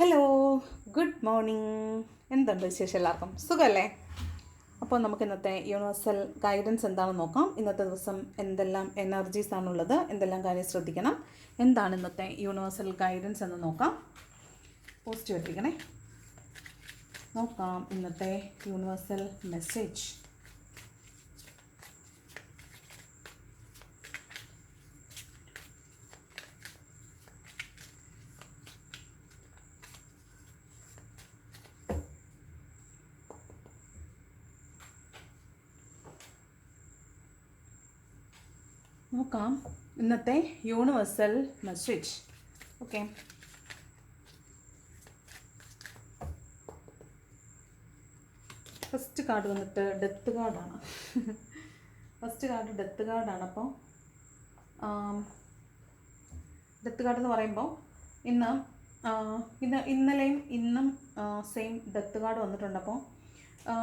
Hello good morning എന്തുണ്ട് വിശേഷം എല്ലാവർക്കും? സുഖമല്ലേ അപ്പോൾ നമുക്ക് ഇന്നത്തെ യൂണിവേഴ്സൽ ഗൈഡൻസ് എന്താണെന്ന് നോക്കാം. ഇന്നത്തെ ദിവസം എന്തെല്ലാം എനർജീസ് ആണുള്ളത് എന്തെല്ലാം കാര്യം ശ്രദ്ധിക്കണം എന്താണ് ഇന്നത്തെ യൂണിവേഴ്സൽ ഗൈഡൻസ് എന്ന് നോക്കാം. പോസ്റ്റ് എത്തിക്കണേ നോക്കാം ഇന്നത്തെ യൂണിവേഴ്സൽ മെസ്സേജ് നോക്കാം. ഇന്നത്തെ universal message okay first card വന്നിട്ട് ഡെത്ത് കാർഡാണ് ഫസ്റ്റ് കാർഡ് ഡെത്ത് കാർഡാണ് അപ്പോൾ ഡെത്ത് കാർഡ് എന്ന് പറയുമ്പോൾ ഇന്ന് ഇന്ന് ഇന്നലെയും ഇന്നും സെയിം ഡെത്ത് കാർഡ് വന്നിട്ടുണ്ട്. അപ്പോൾ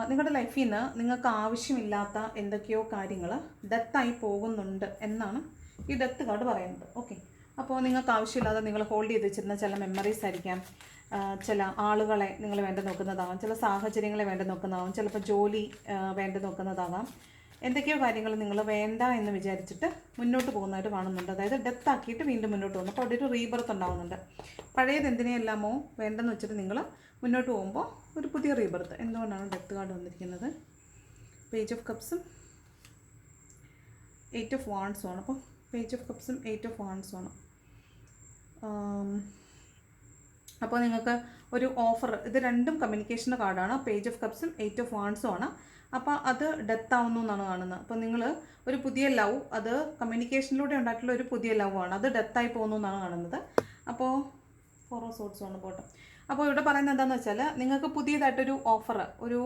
നിങ്ങളുടെ ലൈഫിൽ നിന്ന് നിങ്ങൾക്ക് ആവശ്യമില്ലാത്ത എന്തൊക്കെയോ കാര്യങ്ങൾ ഡെത്തായി പോകുന്നുണ്ട് എന്നാണ് ഈ ഡെത്ത് കാർഡ് പറയുന്നത്. ഓക്കെ അപ്പോൾ നിങ്ങൾക്ക് ആവശ്യമില്ലാതെ നിങ്ങൾ ഹോൾഡ് ചെയ്ത് വെച്ചിരുന്ന ചില മെമ്മറീസ് ആയിരിക്കാം. ചില ആളുകളെ നിങ്ങൾ വേണ്ട നോക്കുന്നതാകാം ചില സാഹചര്യങ്ങളെ വേണ്ട നോക്കുന്നതാകാം ചിലപ്പോൾ ജോലി വേണ്ട നോക്കുന്നതാകാം എന്തൊക്കെയോ കാര്യങ്ങൾ നിങ്ങൾ വേണ്ട എന്ന് വിചാരിച്ചിട്ട് മുന്നോട്ട് പോകുന്നതായിട്ട് കാണുന്നുണ്ട്. അതായത് ഡെത്ത് ആക്കിയിട്ട് വീണ്ടും മുന്നോട്ട് പോകുന്നു. അപ്പോൾ അവിടെ ഒരു റീബർത്ത് ഉണ്ടാകുന്നുണ്ട് പഴയത് എന്തിനെയെല്ലാമോ വേണ്ടെന്ന് വെച്ചിട്ട് നിങ്ങൾ മുന്നോട്ട് പോകുമ്പോൾ ഒരു പുതിയ റീബർത്ത്. എന്തുകൊണ്ടാണ് ഡെത്ത് കാർഡ് വന്നിരിക്കുന്നത്? പേജ് ഓഫ് കപ്സും എയ്റ്റ് ഓഫ് വാൺസും ആണ്. അപ്പോൾ പേജ് ഓഫ് കപ്സും എയ്റ്റ് ഓഫ് വാൺസും ആണ്. അപ്പോൾ നിങ്ങൾക്ക് ഒരു ഓഫർ ഇത് രണ്ടും കമ്മ്യൂണിക്കേഷന്റെ കാർഡാണ്. പേജ് ഓഫ് കപ്സും എയ്റ്റ് ഓഫ് വാൺസും ആണ്. അപ്പോൾ അത് ഡെത്ത് ആവുന്നു എന്നാണ് കാണുന്നത്. അപ്പോൾ നിങ്ങൾ ഒരു പുതിയ ലവ് അത് കമ്മ്യൂണിക്കേഷനിലൂടെ ഉണ്ടായിട്ടുള്ള ഒരു പുതിയ ലവ് ആണ്. അത് ഡെത്തായി പോകുന്നു എന്നാണ് കാണുന്നത്. അപ്പോൾ ഓഫ് സോട്ട്സ് ആണ് പോട്ടെ. അപ്പോൾ ഇവിടെ പറയുന്നത് എന്താണെന്ന് വെച്ചാൽ നിങ്ങൾക്ക് പുതിയതായിട്ടൊരു ഓഫർ ഒരു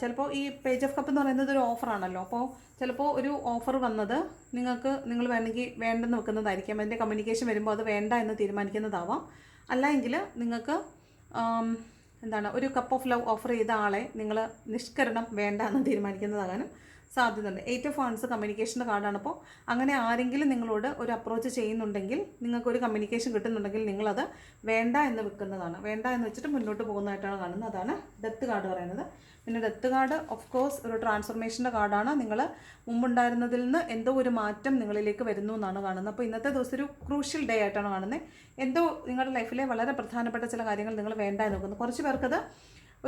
ചിലപ്പോൾ ഈ പേജ് ഓഫ് കപ്പ് എന്ന് പറയുന്നത് ഒരു ഓഫറാണല്ലോ അപ്പോൾ ചിലപ്പോൾ ഒരു ഓഫർ വന്നത് നിങ്ങൾക്ക് നിങ്ങൾ വേണമെങ്കിൽ വേണ്ടെന്ന് വെക്കുന്നതായിരിക്കും. അതിന്റെ കമ്മ്യൂണിക്കേഷൻ വരുമ്പോൾ അത് വേണ്ട എന്ന് തീരുമാനിക്കുന്നതാവാം. അല്ല എങ്കിൽ നിങ്ങൾക്ക് എന്താണ് ഒരു കപ്പ് ഓഫ് ലവ് ഓഫർ ചെയ്ത ആളെ നിങ്ങൾ നിഷ്കരണം വേണ്ട എന്ന് തീരുമാനിക്കുന്നതാകാനും സാധ്യതയുണ്ട്. എയ്റ്റ് ഓഫ് ഫാൻസ് കമ്മ്യൂണിക്കേഷന്റെ കാർഡാണ് അപ്പോൾ അങ്ങനെ ആരെങ്കിലും നിങ്ങളോട് ഒരു അപ്രോച്ച് ചെയ്യുന്നുണ്ടെങ്കിൽ നിങ്ങൾക്കൊരു കമ്മ്യൂണിക്കേഷൻ കിട്ടുന്നുണ്ടെങ്കിൽ നിങ്ങളത് വേണ്ട എന്ന് വെക്കുന്നതാണ്. വേണ്ട എന്ന് വെച്ചിട്ട് മുന്നോട്ട് പോകുന്നതായിട്ടാണ് കാണുന്നത്. അതാണ് ഡെത്ത് കാർഡ് പറയുന്നത്. പിന്നെ ഡെത്ത് കാർഡ് ഓഫ് കോഴ്സ് ഒരു ട്രാൻസ്ഫർമേഷന്റെ കാർഡാണ് നിങ്ങൾ മുമ്പുണ്ടായിരുന്നതിൽ നിന്ന് എന്തോ ഒരു മാറ്റം നിങ്ങളിലേക്ക് വരുന്നു എന്നാണ് കാണുന്നത്. അപ്പോൾ ഇന്നത്തെ ദിവസം ഒരു ക്രൂഷ്യൽ ഡേ ആയിട്ടാണ് കാണുന്നത്. എന്തോ നിങ്ങളുടെ ലൈഫിലെ വളരെ പ്രധാനപ്പെട്ട ചില കാര്യങ്ങൾ നിങ്ങൾ വേണ്ട എന്ന് നോക്കുന്നു കുറച്ച് പേർക്കത്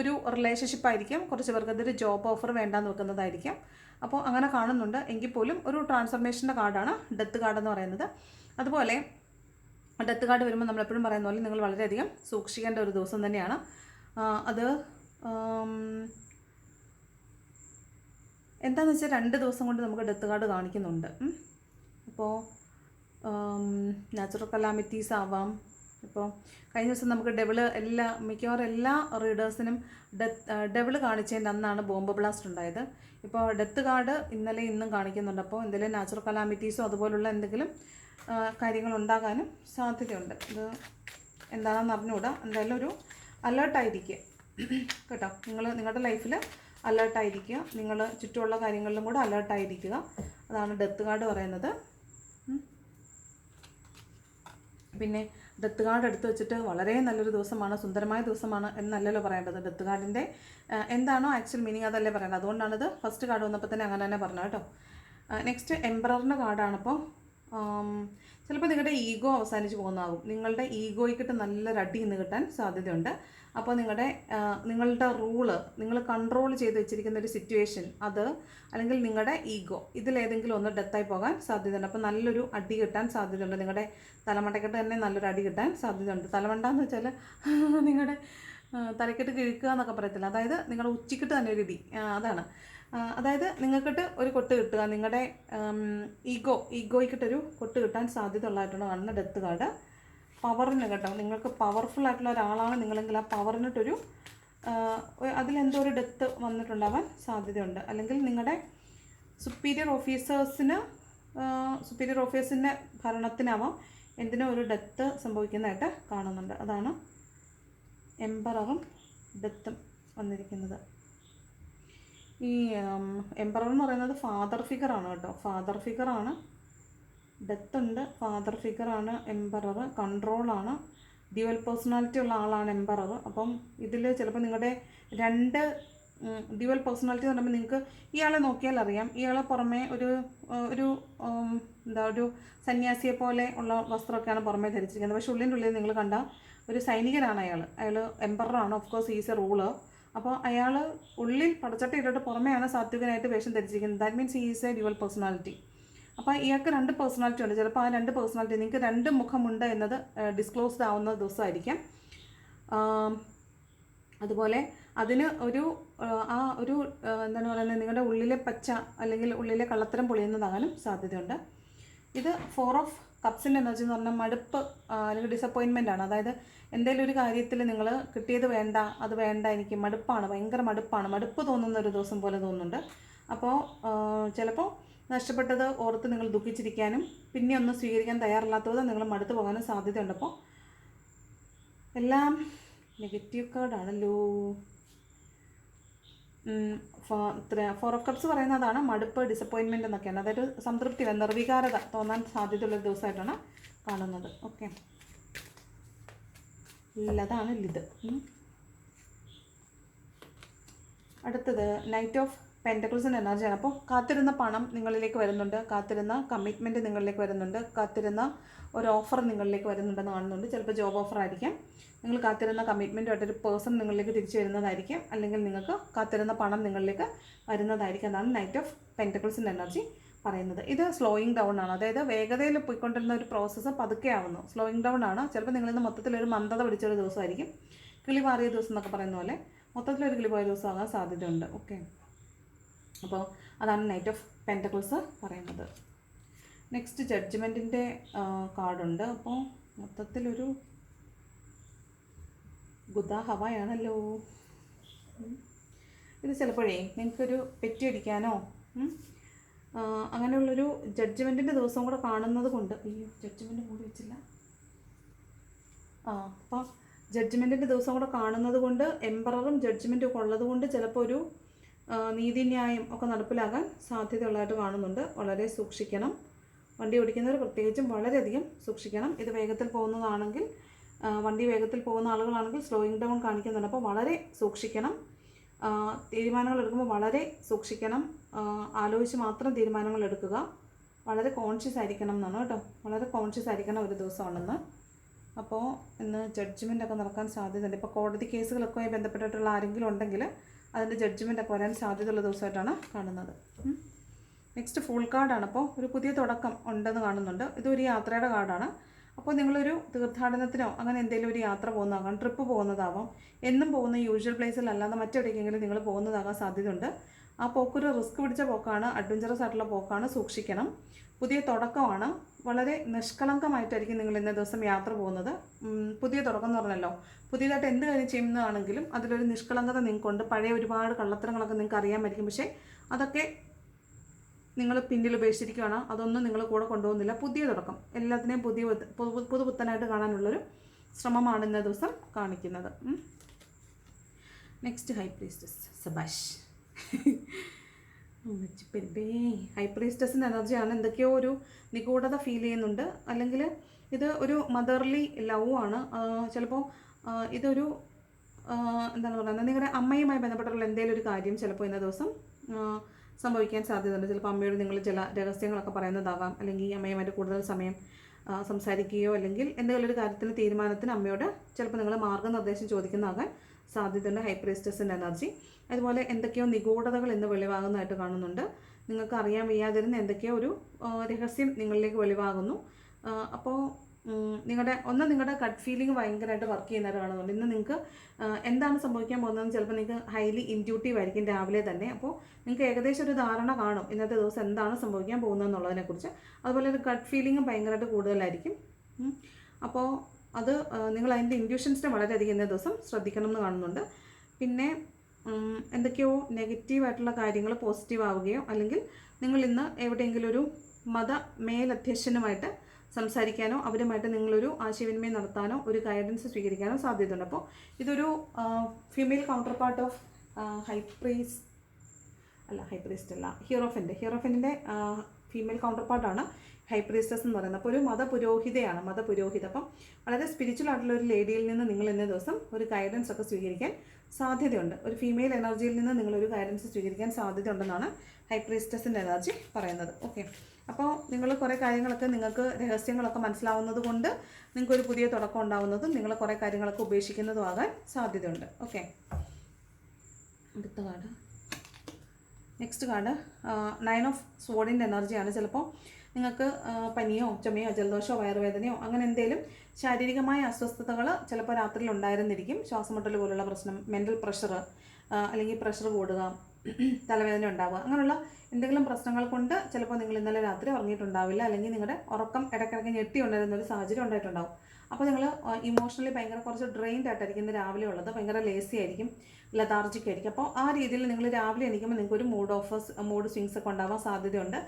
ഒരു റിലേഷൻഷിപ്പ് ആയിരിക്കും. കുറച്ച് പേർക്ക് അതൊരു ജോബ് ഓഫർ വേണ്ടാന്ന് വെക്കുന്നതായിരിക്കും. അപ്പോൾ അങ്ങനെ കാണുന്നുണ്ട്. എങ്കിൽ പോലും ഒരു ട്രാൻസ്ഫർമേഷന്റെ കാർഡാണ് ഡെത്ത് കാർഡ് എന്ന് പറയുന്നത്. അതുപോലെ ഡെത്ത് കാർഡ് വരുമ്പോൾ നമ്മൾ എപ്പോഴും പറയുന്ന പോലെ നിങ്ങൾ വളരെയധികം സൂക്ഷിക്കേണ്ട ഒരു ദിവസം തന്നെയാണ്. അത് എന്താണെന്ന് വെച്ചാൽ രണ്ട് ദിവസം കൊണ്ട് നമുക്ക് ഡെത്ത് കാർഡ് കാണിക്കുന്നുണ്ട്. അപ്പോൾ നാച്ചുറൽ കലാമിറ്റീസ് ആവാം ഇപ്പോൾ കഴിഞ്ഞ ദിവസം നമുക്ക് ഡെവിൾ എല്ലാ മിക്കവാറും എല്ലാ റീഡേഴ്സിനും ഡെത്ത് ഡെവിൾ കാണിച്ചതിന്റെ അന്നാണ് ബോംബ് ബ്ലാസ്റ്റ് ഉണ്ടായത്. ഇപ്പോൾ ഡെത്ത് കാർഡ് ഇന്നലെ ഇന്നും കാണിക്കുന്നുണ്ട്. അപ്പോൾ എന്തെങ്കിലും നാച്ചുറൽ കലാമിറ്റീസോ അതുപോലുള്ള എന്തെങ്കിലും കാര്യങ്ങൾ ഉണ്ടാകാനും സാധ്യതയുണ്ട്. ഇത് എന്താണെന്ന് അറിഞ്ഞുകൂടാ. എന്തായാലും ഒരു അലേർട്ടായിരിക്കുക കേട്ടോ? നിങ്ങൾ നിങ്ങളുടെ ലൈഫിൽ അലേർട്ടായിരിക്കുക നിങ്ങൾ ചുറ്റുമുള്ള കാര്യങ്ങളിലും കൂടെ അലേർട്ടായിരിക്കുക അതാണ് ഡെത്ത് കാർഡ് പറയുന്നത്. പിന്നെ ഡെത്ത് കാർഡ് എടുത്തു വെച്ചിട്ട് വളരെ നല്ലൊരു ദിവസമാണ് സുന്ദരമായ ദിവസമാണ് എന്നല്ലല്ലോ പറയേണ്ടത്. ഡെത്ത് കാർഡിന്റെ എന്താണോ ആക്ച്വൽ മീനിങ് അതല്ലേ പറയേണ്ടത്. അതുകൊണ്ടാണിത് ഫസ്റ്റ് കാർഡ് വന്നപ്പോൾ തന്നെ അങ്ങനെ തന്നെ പറഞ്ഞു കേട്ടോ. നെക്സ്റ്റ് എംബ്രറിന്റെ കാർഡാണിപ്പോൾ ചിലപ്പോൾ നിങ്ങളുടെ ഈഗോ അവസാനിച്ച് പോകുന്നതാകും നിങ്ങളുടെ ഈഗോയ്ക്കിട്ട് നല്ലൊരു അടി ഇന്ന് കിട്ടാൻ സാധ്യതയുണ്ട്. അപ്പോൾ നിങ്ങളുടെ നിങ്ങളുടെ റൂൾ നിങ്ങൾ കൺട്രോൾ ചെയ്ത് വെച്ചിരിക്കുന്ന ഒരു സിറ്റുവേഷൻ അത് അല്ലെങ്കിൽ നിങ്ങളുടെ ഈഗോ ഇതിലേതെങ്കിലും ഒന്ന് ഡെത്തായി പോകാൻ സാധ്യതയുണ്ട്. അപ്പോൾ നല്ലൊരു അടി കിട്ടാൻ സാധ്യതയുണ്ട്. നിങ്ങളുടെ തലമണ്ടക്കെട്ട് തന്നെ നല്ലൊരു അടി കിട്ടാൻ സാധ്യതയുണ്ട്. തലമണ്ട എന്ന് വെച്ചാൽ നിങ്ങളുടെ തലക്കെട്ട് കിഴിക്കുക എന്നൊക്കെ പറയത്തില്ല. അതായത് നിങ്ങളുടെ ഉച്ചക്കിട്ട് തന്നെ ഒരു ഇടി അതാണ്. അതായത് നിങ്ങൾക്കിട്ട് ഒരു കൊട്ട് കിട്ടുക. നിങ്ങളുടെ ഈഗോ ഈഗോയ്ക്കിട്ടൊരു കൊട്ട് കിട്ടാൻ സാധ്യത ഉള്ളതായിട്ടാണ് ഡെത്ത് കാർഡ് പവറിന് കേട്ടോ നിങ്ങൾക്ക് പവർഫുൾ ആയിട്ടുള്ള ഒരാളാണ് നിങ്ങളെങ്കിൽ ആ പവറിനിട്ടൊരു അതിലെന്തോ ഒരു ഡെത്ത് വന്നിട്ടുണ്ടാവാൻ സാധ്യതയുണ്ട്. അല്ലെങ്കിൽ നിങ്ങളുടെ സുപ്പീരിയർ ഓഫീസേഴ്സിന് സുപ്പീരിയർ ഓഫീസിന്റെ ഭരണത്തിനാവാം എന്തിനോ ഒരു ഡെത്ത് സംഭവിക്കുന്നതായിട്ട് കാണുന്നുണ്ട്. അതാണ് എംബററും ഡെത്തും വന്നിരിക്കുന്നത്. ഈ എംപറർ എന്ന് പറയുന്നത് ഫാദർ ഫിഗറാണ് കേട്ടോ. ഫാദർ ഫിഗറാണ് ഡെത്ത് ഉണ്ട്. ഫാദർ ഫിഗറാണ് കൺട്രോൾ കൺട്രോളാണ് ഡ്യുവൽ പേഴ്സണാലിറ്റി ഉള്ള ആളാണ് എംപറർ അപ്പം ഇതിൽ ചിലപ്പോൾ നിങ്ങളുടെ രണ്ട് ഡ്യുവൽ പേഴ്സണാലിറ്റി എന്ന് പറയുമ്പോൾ നിങ്ങൾക്ക് ഇയാളെ നോക്കിയാൽ അറിയാം. ഇയാളെ പുറമേ ഒരു ഒരു എന്താ ഒരു സന്യാസിയെ പോലെ ഉള്ള വസ്ത്രമൊക്കെയാണ് പുറമേ ധരിച്ചിരിക്കുന്നത്. പക്ഷേ ഉള്ളിന്റെ ഉള്ളിൽ നിങ്ങൾ കണ്ട ഒരു സൈനികനാണ് അയാൾ അയാൾ എംബറാണ് of course is a ruler അപ്പോൾ അയാൾ ഉള്ളിൽ പടച്ചട്ട ഇട്ടിട്ട് പുറമെയാണ് സാത്വികനായിട്ട് വേഷം ധരിച്ചിരിക്കുന്നത്. That means is a dual personality അപ്പോൾ ഇയാൾക്ക് രണ്ട് പേഴ്സണാലിറ്റി ഉണ്ട്. ചിലപ്പോൾ ആ രണ്ട് പേഴ്സണാലിറ്റി നിങ്ങൾക്ക് രണ്ട് മുഖമുണ്ട് എന്നത് ഡിസ്ക്ലോസ്ഡ് ആവുന്ന ദിവസമായിരിക്കാം. അതുപോലെ അതിന് ഒരു ആ, ഒരു എന്താണ് പറയുന്നത് നിങ്ങളുടെ ഉള്ളിലെ പച്ച അല്ലെങ്കിൽ ഉള്ളിലെ കള്ളത്തരം പൊളിയുന്നതാകാനും സാധ്യതയുണ്ട്. ഇത് ഫോർ ഓഫ് കപ്സിന്റെ എനർജി എന്ന് പറഞ്ഞാൽ മടുപ്പ് അല്ലെങ്കിൽ ഡിസപ്പോയിൻമെന്റ് ആണ്. അതായത് എന്തെങ്കിലും ഒരു കാര്യത്തിൽ നിങ്ങൾ കിട്ടിയത് വേണ്ട അത് വേണ്ട എനിക്ക് മടുപ്പാണ് ഭയങ്കര മടുപ്പാണ്. മടുപ്പ് തോന്നുന്ന ഒരു ദിവസം പോലെ തോന്നുന്നുണ്ട്. അപ്പോൾ ചിലപ്പോൾ നഷ്ടപ്പെട്ടത് ഓർത്ത് നിങ്ങൾ ദുഃഖിച്ചിരിക്കാനും പിന്നെ ഒന്നും സ്വീകരിക്കാൻ തയ്യാറില്ലാത്തത് നിങ്ങൾ മടുത്തു പോകാനും സാധ്യതയുണ്ട്. അപ്പോൾ എല്ലാം നെഗറ്റീവ് കാർഡാണല്ലോ ഫോർ ഓഫ് കപ്സ് പറയുന്നതാണ് മടുപ്പ് ഡിസപ്പോയിൻമെന്റ് എന്നൊക്കെയാണ്. അതായത് സംതൃപ്തി നിർവികാരത തോന്നാൻ സാധ്യതയുള്ള ദിവസമായിട്ടാണ് കാണുന്നത്. ഓക്കെ ഇല്ലതാണ് ലിത് അടുത്തത് നൈറ്റ് ഓഫ് പെന്റക്കിൾസിന്റെ എനർജിയാണ് അപ്പോൾ കാത്തിരുന്ന പണം നിങ്ങളിലേക്ക് വരുന്നുണ്ട്. കാത്തിരുന്ന കമ്മിറ്റ്മെന്റ് നിങ്ങളിലേക്ക് വരുന്നുണ്ട്. കാത്തിരുന്ന ഒരു ഓഫർ നിങ്ങളിലേക്ക് വരുന്നുണ്ടെന്ന് കാണുന്നുണ്ട്. ചിലപ്പോൾ ജോബ് ഓഫർ ആയിരിക്കാം. നിങ്ങൾ കാത്തിരുന്ന കമ്മിറ്റ്മെന്റുമായിട്ടൊരു പേഴ്സൺ നിങ്ങളിലേക്ക് തിരിച്ചു വരുന്നതായിരിക്കാം. അല്ലെങ്കിൽ നിങ്ങൾക്ക് കാത്തിരുന്ന പണം നിങ്ങളിലേക്ക് വരുന്നതായിരിക്കും എന്നാണ് നൈറ്റ് ഓഫ് പെന്റക്കിൾസിന്റെ എനർജി പറയുന്നത്. ഇത് സ്ലോയിങ് ഡൗൺ ആണ്. അതായത് വേഗതയിൽ പോയിക്കൊണ്ടിരുന്ന ഒരു പ്രോസസ്സ് പതുക്കെ ആവുന്നു. സ്ലോയിങ് ഡൗൺ ആണ്. ചിലപ്പോൾ നിങ്ങളിന്ന് മൊത്തത്തിലൊരു മന്ദത പിടിച്ചൊരു ദിവസമായിരിക്കും. കിളി മാറിയ ദിവസം എന്നൊക്കെ പറയുന്ന പോലെ മൊത്തത്തിലൊരു കിളി പോയ ദിവസമാകാൻ സാധ്യതയുണ്ട്. ഓക്കെ അപ്പോൾ അതാണ് നൈറ്റ് ഓഫ് പെന്റക്കിൾസ് പറയുന്നത്. നെക്സ്റ്റ് ജഡ്ജ്മെന്റിന്റെ കാർഡുണ്ട് അപ്പോൾ മൊത്തത്തിലൊരു ഗുദ ഹവായാണല്ലോ. ഉം. ഇത് ചിലപ്പോഴേ നിങ്ങൾക്കൊരു പെറ്റി അടിക്കാനോ ഉം, ആ, അങ്ങനെയുള്ളൊരു ജഡ്ജ്മെന്റിന്റെ ദിവസം കൂടെ കാണുന്നത് കൊണ്ട് അയ്യോ ജഡ്ജ്മെന്റ് മൂടി വെച്ചില്ല. ആ അപ്പോൾ ജഡ്ജ്മെന്റിന്റെ ദിവസം കൂടെ കാണുന്നത് കൊണ്ട് എംപററും ജഡ്ജ്മെന്റും ഒക്കെ ഉള്ളത് കൊണ്ട് ചിലപ്പോൾ ഒരു നീതിന്യായം ഒക്കെ നടപ്പിലാകാൻ സാധ്യതയുള്ളതായിട്ട് കാണുന്നുണ്ട്. വളരെ സൂക്ഷിക്കണം. വണ്ടി ഓടിക്കുന്നവർ പ്രത്യേകിച്ചും വളരെയധികം സൂക്ഷിക്കണം. ഇത് വേഗത്തിൽ പോകുന്നതാണെങ്കിൽ വണ്ടി വേഗത്തിൽ പോകുന്ന ആളുകളാണെങ്കിൽ സ്ലോയിങ് ഡൗൺ കാണിക്കുന്നുണ്ട്. അപ്പോൾ വളരെ സൂക്ഷിക്കണം. തീരുമാനങ്ങൾ എടുക്കുമ്പോൾ വളരെ സൂക്ഷിക്കണം. ആലോചിച്ച് മാത്രം തീരുമാനങ്ങൾ എടുക്കുക. വളരെ കോൺഷ്യസ് ആയിരിക്കണം എന്നാണ് കേട്ടോ. വളരെ കോൺഷ്യസ് ആയിരിക്കണം ഒരു ദിവസമാണെന്ന്. അപ്പോൾ ഇന്ന് ജഡ്ജ്മെന്റ് ഒക്കെ നടക്കാൻ സാധ്യതയുണ്ട്. ഇപ്പോൾ കോടതി കേസുകളൊക്കെ ബന്ധപ്പെട്ടിട്ടുള്ള ആരെങ്കിലും ഉണ്ടെങ്കിൽ അതിന്റെ ജഡ്ജ്മെന്റ് ഒക്കെ വരാൻ സാധ്യതയുള്ള ദിവസമായിട്ടാണ് കാണുന്നത്. നെക്സ്റ്റ് ഫുൾ കാർഡാണ് അപ്പോൾ ഒരു പുതിയ തുടക്കം ഉണ്ടെന്ന് കാണുന്നുണ്ട്. ഇതൊരു യാത്രയുടെ കാർഡാണ് അപ്പോൾ നിങ്ങളൊരു തീർത്ഥാടനത്തിനോ അങ്ങനെ എന്തെങ്കിലും ഒരു യാത്ര പോകുന്നതാകാം ട്രിപ്പ് പോകുന്നതാവാം. എന്നും പോകുന്ന യൂഷ്വൽ പ്ലേസിലല്ലാതെ മറ്റെവിടേക്കെങ്കിലും നിങ്ങൾ പോകുന്നതാകാൻ സാധ്യതയുണ്ട്. ആ പോക്കൊരു റിസ്ക് പിടിച്ച പോക്കാണ് അഡ്വഞ്ചറസ് ആയിട്ടുള്ള പോക്കാണ് സൂക്ഷിക്കണം. പുതിയ തുടക്കമാണ്. വളരെ നിഷ്കളങ്കമായിട്ടായിരിക്കും നിങ്ങൾ ഇന്ന ദിവസം യാത്ര പോകുന്നത്. പുതിയ തുടക്കം എന്ന് പറഞ്ഞല്ലോ. പുതിയതായിട്ട് എന്ത് കാര്യം ചെയ്യുന്നതാണെങ്കിലും അതിലൊരു നിഷ്കളങ്കത നിങ്ങൾക്കുണ്ട്. പഴയ ഒരുപാട് കള്ളത്തരങ്ങളൊക്കെ നിങ്ങൾക്ക് അറിയാമായിരിക്കും. പക്ഷേ അതൊക്കെ നിങ്ങൾ പിന്നിൽ ഉപേക്ഷിച്ചിരിക്കുകയാണ്. അതൊന്നും നിങ്ങൾ കൂടെ കൊണ്ടുപോകുന്നില്ല. പുതിയ തുടക്കം. എല്ലാത്തിനെയും പുതിയ പുത- പുതു- പുതുപുത്തനായിട്ട് കാണാനുള്ളൊരു ശ്രമമാണ് ഇന്ന ദിവസം കാണിക്കുന്നത്. നെക്സ്റ്റ് ഹൈ പ്രീസ്റ്റസ് സബാഷ് ഹൈ പ്രീസ്റ്റസിന്റെ എനർജിയാണ് എന്തൊക്കെയോ ഒരു നിഗൂഢത ഫീൽ ചെയ്യുന്നുണ്ട്. അല്ലെങ്കിൽ ഇത് ഒരു മദർലി ലവ് ആണ്. ചിലപ്പോൾ ഇതൊരു എന്താണ് പറയുന്നത്? നിങ്ങളുടെ അമ്മയുമായി ബന്ധപ്പെട്ടുള്ള എന്തെങ്കിലും ഒരു കാര്യം ചിലപ്പോൾ ഇന്ന ദിവസം സംഭവിക്കാൻ സാധ്യതയുണ്ട്. ചിലപ്പോൾ അമ്മയോട് നിങ്ങൾ ചില രഹസ്യങ്ങളൊക്കെ പറയുന്നതാവാം. അല്ലെങ്കിൽ അമ്മയുമായിട്ട് കൂടുതൽ സമയം സംസാരിക്കുകയോ അല്ലെങ്കിൽ എന്തെങ്കിലും ഒരു കാര്യത്തിന് തീരുമാനത്തിന് അമ്മയോട് ചിലപ്പോൾ നിങ്ങൾ മാർഗനിർദ്ദേശം ചോദിക്കുന്നതാകാൻ സാധ്യതയുണ്ട് ഹൈപ്രീസ്റ്റസിന്റെ എനർജി. അതുപോലെ എന്തൊക്കെയോ നിഗൂഢതകൾ ഇന്ന് വെളിവാകുന്നതായിട്ട് കാണുന്നുണ്ട്. നിങ്ങൾക്ക് അറിയാൻ വയ്യാതിരുന്ന എന്തൊക്കെയോ ഒരു രഹസ്യം നിങ്ങളിലേക്ക് വെളിവാകുന്നു. അപ്പോൾ നിങ്ങളുടെ ഒന്ന് നിങ്ങളുടെ കട്ട് ഫീലിംഗ് ഭയങ്കരമായിട്ട് വർക്ക് ചെയ്യുന്നതായിട്ട് കാണുന്നുണ്ട് ഇന്ന് നിങ്ങൾക്ക് എന്താണ് സംഭവിക്കാൻ പോകുന്നതെന്ന് ചിലപ്പോൾ നിങ്ങൾക്ക് ഹൈലി ഇന്റ്യൂട്ടീവ് ആയിരിക്കും രാവിലെ തന്നെ. അപ്പോൾ നിങ്ങൾക്ക് ഏകദേശം ഒരു ധാരണ കാണും ഇന്നത്തെ ദിവസം എന്താണ് സംഭവിക്കാൻ പോകുന്നതെന്നുള്ളതിനെക്കുറിച്ച്. അതുപോലെ ഒരു കട്ട് ഫീലിംഗ് ഭയങ്കരമായിട്ട് കൂടുതലായിരിക്കും. അപ്പോൾ അത് നിങ്ങൾ അതിന്റെ ഇൻഡ്യൂഷൻസിനെ വളരെയധികം ഇന്നേ ദിവസം ശ്രദ്ധിക്കണം എന്ന് കാണുന്നുണ്ട്. പിന്നെ എന്തൊക്കെയോ നെഗറ്റീവായിട്ടുള്ള കാര്യങ്ങൾ പോസിറ്റീവ് ആവുകയോ അല്ലെങ്കിൽ നിങ്ങൾ ഇന്ന് എവിടെയെങ്കിലും ഒരു മത മേലധ്യക്ഷനുമായിട്ട് സംസാരിക്കാനോ അവരുമായിട്ട് നിങ്ങളൊരു ആശയവിനിമയം നടത്താനോ ഒരു ഗൈഡൻസ് സ്വീകരിക്കാനോ സാധ്യതയുണ്ട്. അപ്പോൾ ഇതൊരു female counterpart of high priest അല്ല ഹൈപ്രീസ്റ്റ് അല്ല ഹീറോഫിന്റെ ഹീറോഫിന്റെ ഫീമെയിൽ കൗണ്ടർ പാർട്ടാണ് ഹൈപ്രീസ്റ്റസ് എന്ന് പറയുന്നത്. അപ്പോൾ ഒരു മതപുരോഹിതയാണ് മതപുരോഹിത. അപ്പം വളരെ സ്പിരിച്വൽ ആയിട്ടുള്ള ഒരു ലേഡിയിൽ നിന്ന് നിങ്ങൾ ഇന്നേ ദിവസം ഒരു ഗൈഡൻസ് ഒക്കെ സ്വീകരിക്കാൻ സാധ്യതയുണ്ട്. ഒരു ഫീമെയിൽ എനർജിയിൽ നിന്ന് നിങ്ങൾ ഒരു ഗൈഡൻസ് സ്വീകരിക്കാൻ സാധ്യതയുണ്ടെന്നാണ് ഹൈപ്രീസ്റ്റസിന്റെ എനർജി പറയുന്നത്. ഓക്കെ അപ്പോൾ നിങ്ങൾ കുറേ കാര്യങ്ങളൊക്കെ നിങ്ങൾക്ക് രഹസ്യങ്ങളൊക്കെ മനസ്സിലാവുന്നത് കൊണ്ട് നിങ്ങൾക്കൊരു പുതിയ തുടക്കം ഉണ്ടാവുന്നതും നിങ്ങൾ കുറേ കാര്യങ്ങളൊക്കെ ഉപേക്ഷിക്കുന്നതും ആകാൻ സാധ്യതയുണ്ട്. ഓക്കെ അടുത്ത card next card nine of സ്വോഡിന്റെ എനർജിയാണ് ചിലപ്പോൾ നിങ്ങൾക്ക് പനിയോ ചുമയോ ജലദോഷമോ വയറുവേദനയോ അങ്ങനെ എന്തെങ്കിലും ശാരീരികമായ അസ്വസ്ഥതകൾ ചിലപ്പോൾ രാത്രിയിൽ ഉണ്ടായിരുന്നിരിക്കും. ശ്വാസമുട്ടൽ പോലുള്ള പ്രശ്നം മെന്റൽ പ്രഷർ അല്ലെങ്കിൽ പ്രഷർ കൂടുക തലവേദന ഉണ്ടാവുക അങ്ങനെയുള്ള എന്തെങ്കിലും പ്രശ്നങ്ങൾ കൊണ്ട് ചിലപ്പോൾ നിങ്ങൾ ഇന്നലെ രാത്രി ഉറങ്ങിയിട്ടുണ്ടാവില്ല. അല്ലെങ്കിൽ നിങ്ങളുടെ ഉറക്കം ഇടയ്ക്കിടയ്ക്ക് ഞെട്ടി ഉണരുന്ന ഒരു സാഹചര്യം ഉണ്ടായിട്ടുണ്ടാവും. അപ്പോൾ നിങ്ങൾ ഇമോഷണലി ഭയങ്കര കുറച്ച് ഡ്രെയിൻഡ് ആയിട്ടായിരിക്കും ഇന്ന് രാവിലെ ഉള്ളത്. ഭയങ്കര ലേസി ആയിരിക്കും ലതാർജിക് ആയിരിക്കും അപ്പോൾ ആ രീതിയിൽ നിങ്ങൾ രാവിലെ എണീക്കുമ്പോൾ നിങ്ങൾക്ക് ഒരു മൂഡ് ഓഫേഴ്സ് മൂഡ് സ്വിങ്സ് ഒക്കെ ഉണ്ടാവാൻ സാധ്യതയുണ്ട്.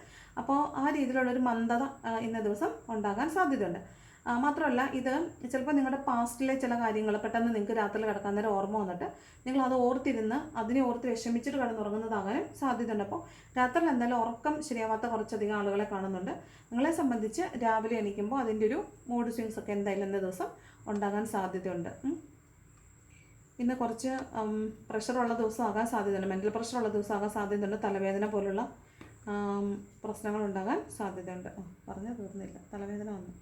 അപ്പോൾ ആ രീതിയിലുള്ളൊരു മന്ദത ഇന്ന ദിവസം ഉണ്ടാകാൻ സാധ്യതയുണ്ട്. മാത്രമല്ല ഇത് ചിലപ്പോൾ നിങ്ങളുടെ പാസ്റ്റിലെ ചില കാര്യങ്ങൾ പെട്ടെന്ന് നിങ്ങൾക്ക് രാത്രി കിടക്കാൻ നേരം ഓർമ്മ വന്നിട്ട് നിങ്ങൾ അത് ഓർത്തിരുന്ന് അതിനെ ഓർത്ത് വിഷമിച്ചിട്ട് കിടന്നുറങ്ങുന്നതാകാനും സാധ്യതയുണ്ട്. അപ്പോൾ രാത്രിയിൽ എന്തായാലും ഉറക്കം ശരിയാവാത്ത കുറച്ചധികം ആളുകളെ കാണുന്നുണ്ട്. നിങ്ങളെ സംബന്ധിച്ച് രാവിലെ എണീക്കുമ്പോൾ അതിന്റെ ഒരു മൂഡ് സ്വിങ്സ് ഒക്കെ എന്തായാലും ഇന്ന ദിവസം ഉണ്ടാകാൻ സാധ്യതയുണ്ട്. ഇന്ന് കുറച്ച് പ്രഷറുള്ള ദിവസമാകാൻ സാധ്യതയുണ്ട്. മെന്റൽ പ്രഷറുള്ള ദിവസമാകാൻ സാധ്യതയുണ്ട്. തലവേദന പോലുള്ള പ്രശ്നങ്ങൾ ഉണ്ടാകാൻ സാധ്യതയുണ്ട്. പറഞ്ഞു തീർന്നില്ല. തലവേദന വന്നു.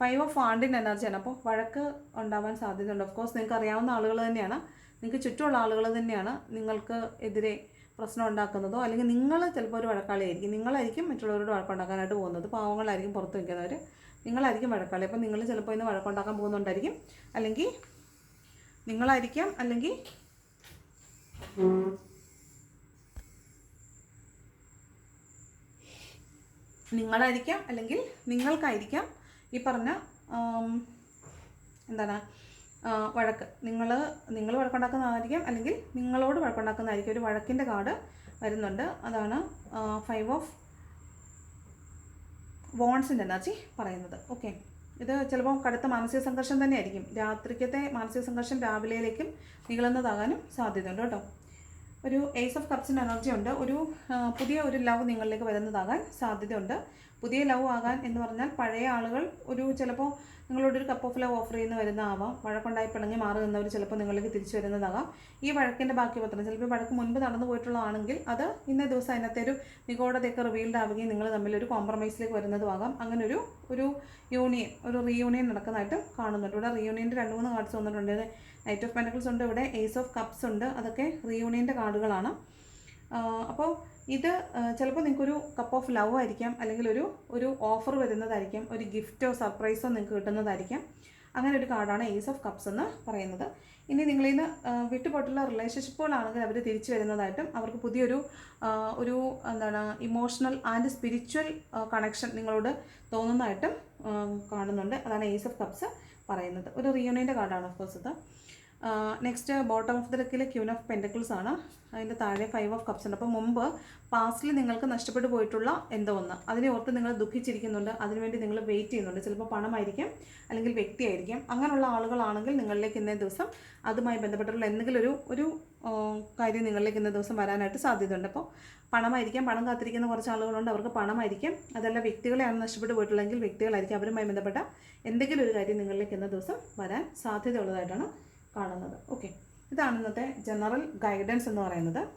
ഫൈവ് ഓഫ് ഫാണ്ടിന്റെ എനർജിയാണ് അപ്പോൾ വഴക്ക് ഉണ്ടാവാൻ സാധ്യതയുണ്ട്. ഓഫ് കോഴ്സ് നിങ്ങൾക്ക് അറിയാവുന്ന ആളുകൾ തന്നെയാണ്. നിങ്ങൾക്ക് ചുറ്റുമുള്ള ആളുകൾ തന്നെയാണ് നിങ്ങൾക്ക് എതിരെ പ്രശ്നം ഉണ്ടാക്കുന്നതോ അല്ലെങ്കിൽ നിങ്ങൾ ചിലപ്പോൾ ഒരു വഴക്കാളിയായിരിക്കും. നിങ്ങളായിരിക്കും മറ്റുള്ളവരോട് വഴക്കുണ്ടാക്കാനായിട്ട് പോകുന്നത്. പാവങ്ങളായിരിക്കും പുറത്ത് നിൽക്കുന്നവർ നിങ്ങളായിരിക്കും വഴക്കാളി. അപ്പോൾ നിങ്ങൾ ചിലപ്പോൾ ഇന്ന് വഴക്കുണ്ടാക്കാൻ പോകുന്നുണ്ടായിരിക്കും. അല്ലെങ്കിൽ നിങ്ങളായിരിക്കാം അല്ലെങ്കിൽ നിങ്ങളായിരിക്കാം അല്ലെങ്കിൽ നിങ്ങൾക്കായിരിക്കാം ഈ പറഞ്ഞ എന്താണ് വഴക്ക്. നിങ്ങൾ നിങ്ങൾ വഴക്കുണ്ടാക്കുന്നതായിരിക്കും അല്ലെങ്കിൽ നിങ്ങളോട് വഴക്കുണ്ടാക്കുന്നതായിരിക്കും. ഒരു വഴക്കിന്റെ കാർഡ് വരുന്നുണ്ട്. അതാണ് ഫൈവ് ഓഫ് വോൺസിന്റെ എനർജി പറയുന്നത്. ഓക്കെ. ഇത് ചിലപ്പോൾ കടുത്ത മാനസിക സംഘർഷം തന്നെയായിരിക്കും. രാത്രിക്കത്തെ മാനസിക സംഘർഷം രാവിലെയിലേക്കും നീളുന്നതാകാനും സാധ്യതയുണ്ട് കേട്ടോ. ഒരു എയ്സ് ഓഫ് കപ്സിന്റെ എനർജി ഉണ്ട്. ഒരു പുതിയ ഒരു ലവ് നിങ്ങളിലേക്ക് വരുന്നതാകാൻ സാധ്യതയുണ്ട്. പുതിയ ലവ് ആകാൻ എന്ന് പറഞ്ഞാൽ പഴയ ആളുകൾ ഒരു ചിലപ്പോൾ നിങ്ങളോട് ഒരു കപ്പ് ഓഫ് ലവ് ഓഫർ ചെയ്യുന്ന വരുന്നതാവാം. വഴക്കുണ്ടായി പിണങ്ങി മാറി നിന്നവർ ചിലപ്പോൾ നിങ്ങളിലേക്ക് തിരിച്ചു വരുന്നതാകാം. ഈ വഴക്കിന്റെ ബാക്കി പത്രം ചിലപ്പോൾ വഴക്ക് മുൻപ് നടന്നു പോയിട്ടുള്ളതാണെങ്കിൽ അത് ഇന്നേ ദിവസം അതിനകത്തെ ഒരു നിഗോഡതയൊക്കെ റിവീൽഡ് ആവുകയും നിങ്ങൾ തമ്മിൽ ഒരു കോംപ്രമൈസിലേക്ക് വരുന്നതുമാകാം. അങ്ങനെ ഒരു ഒരു യൂണിയൻ ഒരു റീയൂണിയൻ നടക്കുന്നതായിട്ടും കാണുന്നുണ്ട്. ഇവിടെ റീയൂണിയന്റെ രണ്ട് മൂന്ന് കാർഡ്സ് വന്നിട്ടുണ്ട്. നൈറ്റ് ഓഫ് പെന്റക്കിൾസ് ഉണ്ട് ഇവിടെ ഏസ് ഓഫ് കപ്സ് ഉണ്ട്. അതൊക്കെ റീയൂണിയന്റെ കാർഡുകളാണ് അപ്പോൾ ഇത് ചിലപ്പോൾ നിങ്ങൾക്കൊരു കപ്പ് ഓഫ് ലവ് ആയിരിക്കാം അല്ലെങ്കിൽ ഒരു ഒരു ഓഫർ വരുന്നതായിരിക്കാം ഒരു ഗിഫ്റ്റോ സർപ്രൈസോ നിങ്ങൾക്ക് കിട്ടുന്നതായിരിക്കാം. അങ്ങനെ ഒരു കാർഡാണ് ഏസ് ഓഫ് കപ്സ് എന്ന് പറയുന്നത്. ഇനി നിങ്ങളിൽ നിന്ന് വിട്ടുപോയിട്ടുള്ള റിലേഷൻഷിപ്പുകളാണെങ്കിൽ അവർ തിരിച്ചു വരുന്നതായിട്ടും അവർക്ക് പുതിയൊരു ഒരു എന്താണ് ഇമോഷണൽ ആൻഡ് സ്പിരിച്വൽ കണക്ഷൻ നിങ്ങളോട് തോന്നുന്നതായിട്ടും കാണുന്നുണ്ട്. അതാണ് ഏസ് ഓഫ് കപ്സ് പറയുന്നത്. ഒരു റിയൂണിയന്റെ കാർഡാണ് ഓഫ് കോഴ്സ് ഇത്. നെക്സ്റ്റ് ബോട്ടം ഓഫ് ദ ഡെക്കിലെ ക്യൂൻ ഓഫ് പെന്റക്കിൾസ് ആണ്. അതിന്റെ താഴെ ഫൈവ് ഓഫ് കപ്സ് ഉണ്ട്. അപ്പോൾ മുമ്പ് പാസ്റ്റിൽ നിങ്ങൾക്ക് നഷ്ടപ്പെട്ടു പോയിട്ടുള്ള എന്തോ ഒന്ന്. അതിനെ ഓർത്ത് നിങ്ങൾ ദുഃഖിച്ചിരിക്കുന്നുണ്ട്. അതിനുവേണ്ടി നിങ്ങൾ വെയിറ്റ് ചെയ്യുന്നുണ്ട്. ചിലപ്പോൾ പണമായിരിക്കും അല്ലെങ്കിൽ വ്യക്തിയായിരിക്കും. അങ്ങനെയുള്ള ആളുകളാണെങ്കിൽ നിങ്ങളിലേക്ക് ഇന്നേ ദിവസം അതുമായി ബന്ധപ്പെട്ടുള്ള എന്തെങ്കിലും ഒരു ഒരു കാര്യം നിങ്ങളിലേക്ക് ഇന്നേ ദിവസം വരാനായിട്ട് സാധ്യതയുണ്ട്. അപ്പോൾ പണമായിരിക്കാം. പണം കാത്തിരിക്കുന്ന കുറച്ച് ആളുകളുണ്ട്. അവർക്ക് പണമായിരിക്കും. അതല്ല വ്യക്തികളെയാണ് നഷ്ടപ്പെട്ടു പോയിട്ടുള്ളതെങ്കിൽ വ്യക്തികളായിരിക്കും അവരുമായി ബന്ധപ്പെട്ട എന്തെങ്കിലും ഒരു കാര്യം നിങ്ങളിലേക്ക് ഇന്ന ദിവസം വരാൻ സാധ്യതയുള്ളതായിട്ടാണ് കാണുന്നത്. ഓക്കെ ഇതാണ് ഇന്നത്തെ ജനറൽ ഗൈഡൻസ് എന്ന് പറയുന്നത്.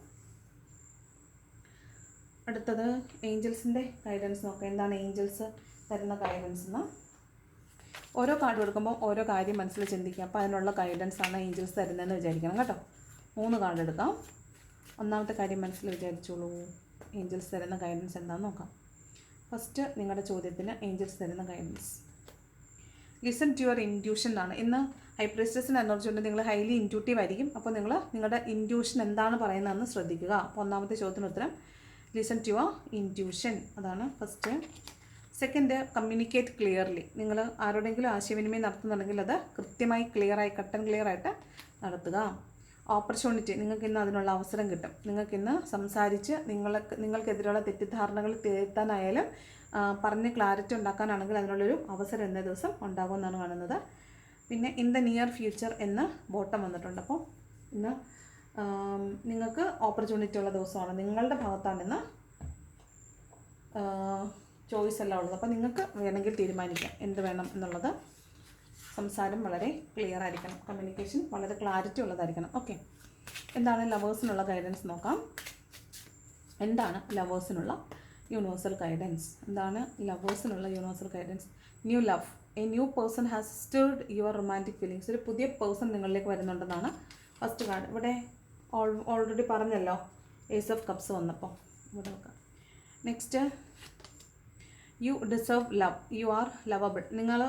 അടുത്തത് ഏഞ്ചൽസിന്റെ ഗൈഡൻസ് നോക്കാം. എന്താണ് ഏഞ്ചൽസ് തരുന്ന ഗൈഡൻസ് എന്ന്? ഓരോ കാർഡ് കൊടുക്കുമ്പോൾ ഓരോ കാര്യം മനസ്സിൽ ചിന്തിക്കുക. അപ്പോൾ അതിനുള്ള ഗൈഡൻസ് ആണ് ഏഞ്ചൽസ് തരുന്നതെന്ന് വിചാരിക്കണം കേട്ടോ. മൂന്ന് കാർഡ് എടുക്കാം. ഒന്നാമത്തെ കാര്യം മനസ്സിൽ വിചാരിച്ചോളൂ. ഏഞ്ചൽസ് തരുന്ന ഗൈഡൻസ് എന്താണെന്ന് നോക്കാം. ഫസ്റ്റ് നിങ്ങളുടെ ചോദ്യത്തിന് ഏഞ്ചൽസ് തരുന്ന guidance listen to your intuition എന്നാണ്. ഇന്ന് ഹൈപ്രിസ്റ്റസിന് എനർജി ഉണ്ട് നിങ്ങൾ ഹൈലി ഇന്റ്യൂട്ടീവ് ആയിരിക്കും. അപ്പോൾ നിങ്ങൾ നിങ്ങളുടെ ഇന്റ്യൂഷൻ എന്താണ് പറയുന്നതെന്ന് ശ്രദ്ധിക്കുക. അപ്പോൾ ഒന്നാമത്തെ ചോദ്യത്തിന് ഉത്തരം ലിസൺ ടു ആ ഇന്റ്യൂഷൻ അതാണ് ഫസ്റ്റ് സെക്കൻഡ് കമ്മ്യൂണിക്കേറ്റ് ക്ലിയർലി നിങ്ങൾ ആരോടെങ്കിലും ആശയവിനിമയം നടത്തുന്നുണ്ടെങ്കിൽ അത് കൃത്യമായി ക്ലിയറായി കട്ടൻ ക്ലിയർ ആയിട്ട് നടത്തുക. ഓപ്പർച്യൂണിറ്റി നിങ്ങൾക്ക് ഇന്ന് അതിനുള്ള അവസരം കിട്ടും. നിങ്ങൾക്ക് ഇന്ന് സംസാരിച്ച് നിങ്ങൾക്ക് നിങ്ങൾക്കെതിരെയുള്ള തെറ്റിദ്ധാരണകൾ തിരുത്താനായാലും പറഞ്ഞ് ക്ലാരിറ്റി ഉണ്ടാക്കാനാണെങ്കിൽ അതിനുള്ളൊരു അവസരം ഇന്നേ ദിവസം ഉണ്ടാകുമെന്നാണ് കാണുന്നത്. പിന്നെ ഇൻ ദ നിയർ ഫ്യൂച്ചർ എന്ന് ബോട്ടം വന്നിട്ടുണ്ട്. അപ്പോൾ ഇന്ന് നിങ്ങൾക്ക് ഓപ്പർച്യൂണിറ്റി ഉള്ള ദിവസമാണ്. നിങ്ങളുടെ ഭാഗത്താണ് ഇന്ന് ചോയ്സ് എല്ലാം ഉള്ളത്. അപ്പോൾ നിങ്ങൾക്ക് വേണമെങ്കിൽ തീരുമാനിക്കാം. എന്ത് വേണം എന്നുള്ളത് സംസാരം വളരെ ക്ലിയർ ആയിരിക്കണം. കമ്മ്യൂണിക്കേഷൻ വളരെ ക്ലാരിറ്റി ഉള്ളതായിരിക്കണം. ഓക്കെ എന്താണ് ലവേഴ്സിനുള്ള ഗൈഡൻസ് നോക്കാം. എന്താണ് ലവേഴ്സിനുള്ള യൂണിവേഴ്സൽ ഗൈഡൻസ് എന്താണ് ലവേഴ്സിനുള്ള universal guidance new love a new person has stirred your romantic feelings ഒരു പുതിയ പേഴ്സൺ നിങ്ങളിലേക്ക് വരുന്നുണ്ടെന്നാണ് ഫസ്റ്റ് കാർഡ് ഇവിടെ ഓൾറെഡി പറഞ്ഞല്ലോ. ഏസ് ഓഫ് കപ്സ് വന്നപ്പോൾ ഇവിടെ നോക്കാം next you deserve love you are lovable നിങ്ങൾ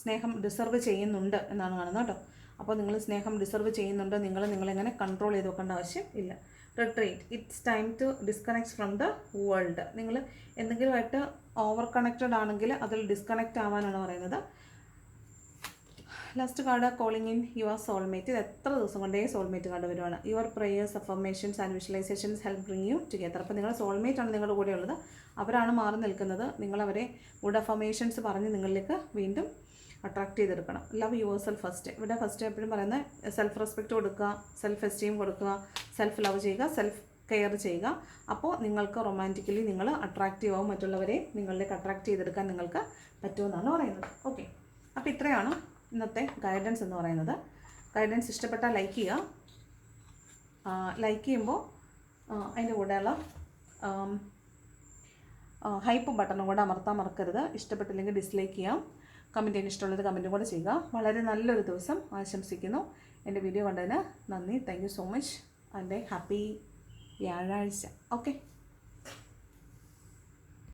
സ്നേഹം ഡിസേർവ് ചെയ്യുന്നുണ്ട് എന്നാണ് കാണുന്നത് കേട്ടോ. അപ്പോൾ നിങ്ങൾ സ്നേഹം ഡിസേർവ് ചെയ്യുന്നുണ്ട്. നിങ്ങൾ നിങ്ങളെങ്ങനെ കൺട്രോൾ ചെയ്ത് വെക്കേണ്ട ആവശ്യം ഇല്ല. Retreat it's time to disconnect from the world നിങ്ങൾ എന്തെങ്കിലുമായിട്ട് ഓവർ കണക്റ്റഡ് ആണെങ്കിൽ അതിൽ ഡിസ്കണക്ട് ആവാനാണ് പറയുന്നത്. Last card calling in your soulmate ഇത് എത്ര ദിവസം കൊണ്ടേ സോൾമേറ്റ് കാർഡ് വരുവാണ്. Your prayers affirmations and visualizations help bring you together അപ്പോൾ നിങ്ങൾ സോൾമേറ്റ് ആണ് നിങ്ങളുടെ കൂടെയുള്ളത്. അവരാണ് മാറി നിൽക്കുന്നത്. നിങ്ങളവരെ ഗുഡ് അഫർമേഷൻസ് പറഞ്ഞ് നിങ്ങളിലേക്ക് വീണ്ടും അട്രാക്ട് ചെയ്തെടുക്കണം. ലവ് യുവർ സെൽഫ് ഫസ്റ്റ് ഇവിടെ ഫസ്റ്റ് എപ്പോഴും പറയുന്നത് സെൽഫ് റെസ്പെക്റ്റ് കൊടുക്കുക സെൽഫ് എസ്റ്റീം കൊടുക്കുക സെൽഫ് ലവ് ചെയ്യുക സെൽഫ് കെയർ ചെയ്യുക. അപ്പോൾ നിങ്ങൾക്ക് റൊമാന്റിക്കലി നിങ്ങൾ അട്രാക്റ്റീവ് ആവും മറ്റുള്ളവരെ നിങ്ങളിലേക്ക് അട്രാക്ട് ചെയ്തെടുക്കാൻ നിങ്ങൾക്ക് പറ്റുമെന്നാണ് പറയുന്നത്. ഓക്കെ അപ്പോൾ ഇത്രയാണ് ഇന്നത്തെ ഗൈഡൻസ് എന്ന് പറയുന്നത്. ഗൈഡൻസ് ഇഷ്ടപ്പെട്ടാൽ ലൈക്ക് ചെയ്യുക. ലൈക്ക് ചെയ്യുമ്പോൾ അതിന്റെ കൂടെയുള്ള ഹൈപ്പ് ബട്ടണും കൂടെ അമർത്താൻ മറക്കരുത്. ഇഷ്ടപ്പെട്ടില്ലെങ്കിൽ ഡിസ്ലൈക്ക് ചെയ്യാം. കമന്റ് ചെയ്യാൻ ഇഷ്ടമുള്ളത് കമന്റും കൂടെ ചെയ്യുക. വളരെ നല്ലൊരു ദിവസം ആശംസിക്കുന്നു. എന്റെ വീഡിയോ കണ്ടതിന് നന്ദി. Thank so much and happy വ്യാഴാഴ്ച. ഓക്കെ